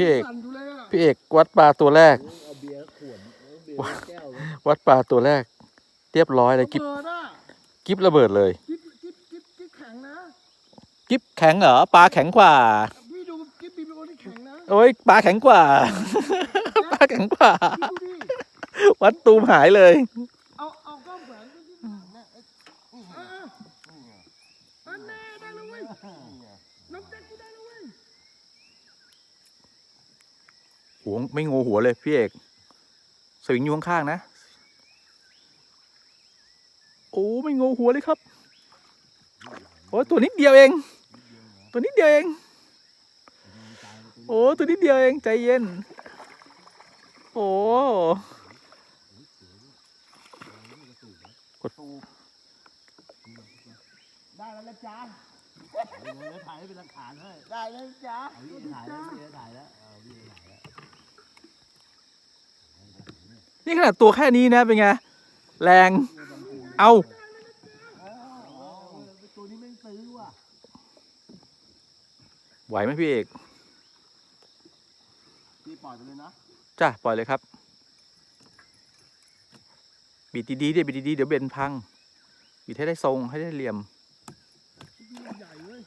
พี่เอกสั่นอยู่เลยอะพี่เอกวัดปลาตัวแรกเอาเบียร์ขวดเอาเบียร์แก้วเลยวัดปลาตัวแรก เรียบร้อยเลยระกิ๊บเบิดอะกิ๊บระเบิดเลยกิ๊บกิ๊บกิ๊บกิ๊บแข็งนะกิ๊บแข็งเหรอปลาแข็งกว่าพี่ดูกิ๊บบีบีโอนี่แข็งนะโอ้ยปลาแข็งกว่า ปลาแข็งกว่าพี่ดูดิวัดตูมหายเลย เอาเอากล้องแขวนที่หลังเนี่ยเอ้ยอะอะอันแน่ได้แล้วเว้ยน้องแจ็คกูได้แล้วเว้ย หัวไม่งูหัวเลยพี่เอก สวิงอยู่ข้างๆนะ โอ้ไม่งูหัวเลยครับ โอ้ตัวนิดเดียวเอง ตัวนิดเดียวเอง โอ้ตัวนิดเดียวเองใจเย็น โอ้ได้แล้วนะจ๊ะเดี๋ยวถ่ายให้เป็นหลักฐานให้ได้แล้วนะจ๊ะเอาพี่ถ่ายแล้วพี่ถ่ายแล้วเอาพี่ถ่ายแล้ว นี่ขนาดตัวแค่นี้นะเป็นไง แรง เอาอ๋อตัวนี้แม่งซื้อว่ะไหวไหมพี่เอกพี่ปล่อยไปเลยนะจ้ะปล่อยเลยครับ บีดดีๆดิบีดดีๆเดี๋ยวเบนพัง บีดให้ได้ทรงให้ได้เหลี่ยม พี่ใหญ่เว้ย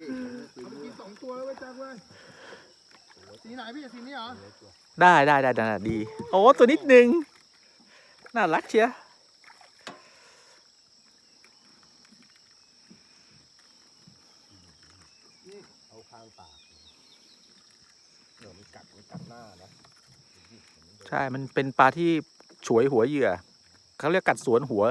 เอาไปกินสองตัวแล้วเว้ยแจ็คเว้ย สีไหนพี่สีนี้เหรอได้ได้ได้ได้ดี โอ้ตัวนิดนึง น่ารักเชียเอาข้างปากเดี๋ยวมันกัดมันกัดหน้านะใช่ มันเป็นปลาที่ฉวยหัวเหยื่อ เขาเรียกกัดสวนหัว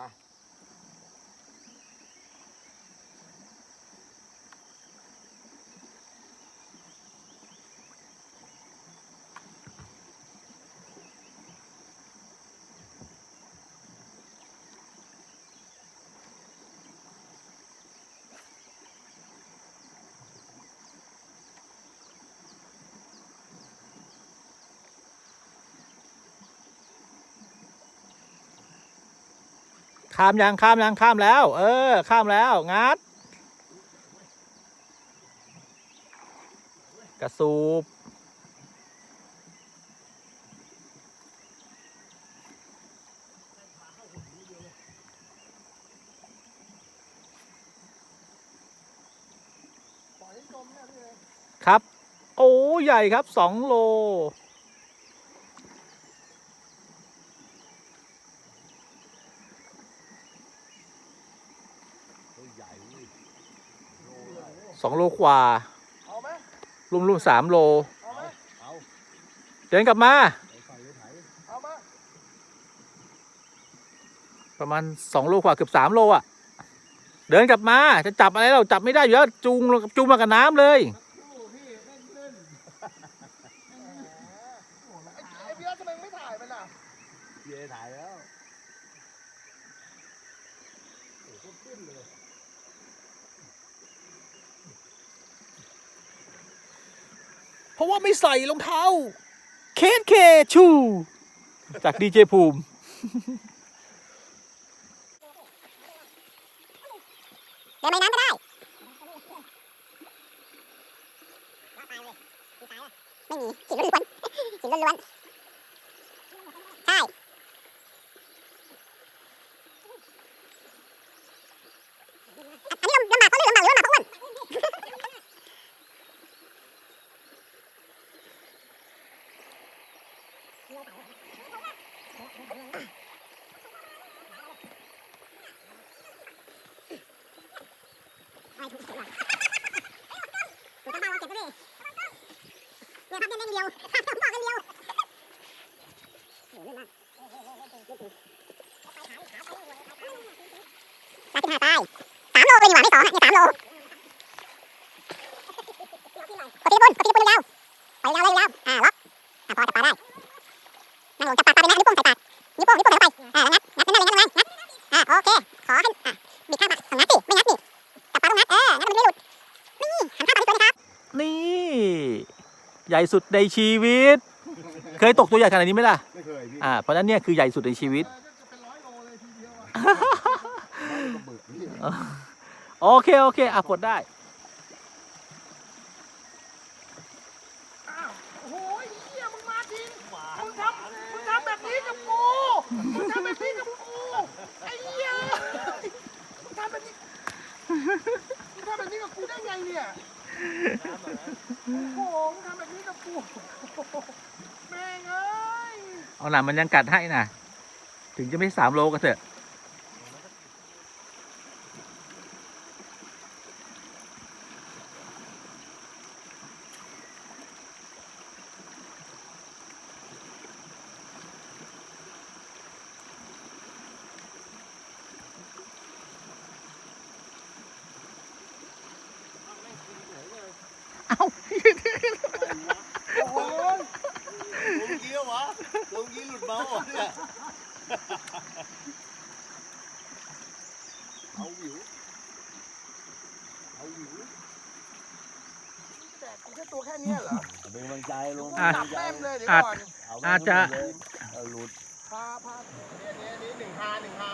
ไป ข้ามยังข้ามยังข้ามแล้ว เออ ข้ามแล้ว งัด กระสูบครับ โอ้ ใหญ่ครับสองโล ตัวใหญ่เว้ยโลได้ สองโลกว่าเอาไหมรวมรวมๆสามโลเอาไหมเอาเดินกลับมาไปใส่ไปถ่ายเอามา ประมาณสองโลกว่าเกือบสามโลอะ เดินกลับมาจะจับอะไรเราจับไม่ได้อยู่แล้วจูงจูงมากับน้ำเลย โอ้พี่เล่นเล่นไอ้ไอ้พี่รัตทำไมไม่ถ่ายมันอะ เบียร์ถ่ายแล้ว เพ ราะว่าไม่ใส่รองเท้า เคสเคชู จากดีเจภูมิ เดินไปน้ำก็ได้ ไม่มีขีดล้วนๆขีดล้วนๆใช่ อันนี้ลำ อะพอจับปลาได้นั่งลงจับปลาปลาไปนะนิ้วโป้งใส่ปากนิ้วโป้งนิ้วโป้งเดี๋ยวไปอ่างัดงัดนั่นเลยงัดตรงนั้นงัดอ่าโอเค ใหญ่สุดในชีวิต เคยตกตัวใหญ่ขนาดนี้ไหมล่ะไม่เคยพี่อ่าเพราะฉะนั้นเนี่ยคือใหญ่สุดในชีวิตเออก็เป็นร้อยโลเลยทีเดียวอะปลาบึกนี่โอเค โอเค อะปลดได้ อ้าวโอ้โหเหี้ยมึงมาจริงมึงทำมึงทำแบบนี้กับกูมึงทำแบบนี้กับกูไอ้เหี้ยมึงทำแบบนี้มึงทำแบบนี้กับกูได้ไงเนี่ย โอ้โหทำแบบนี้กับกูแม่งเอ้ย เอาหนามันยังกัดให้นะถึงจะไม่สามโลก็เถอะ โอ้โหลงกี้วะลงกี้หลุดเมาส์เนี่ยเอาวิวเอาวิวแต่กูแค่ตัวแค่เนี้ยเหรอเป็นกำลังใจลงอะจับแต้มเลยเดี๋ยวอาจก่อนอาจจะเอาหลุดพาพาเนี่ยเนี่ยนี่หนึ่งพาหนึ่งพา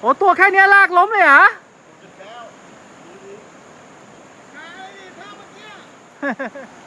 โอ้ตัวแค่เนี้ยลากล้มเลยเหรอ Ha ha ha.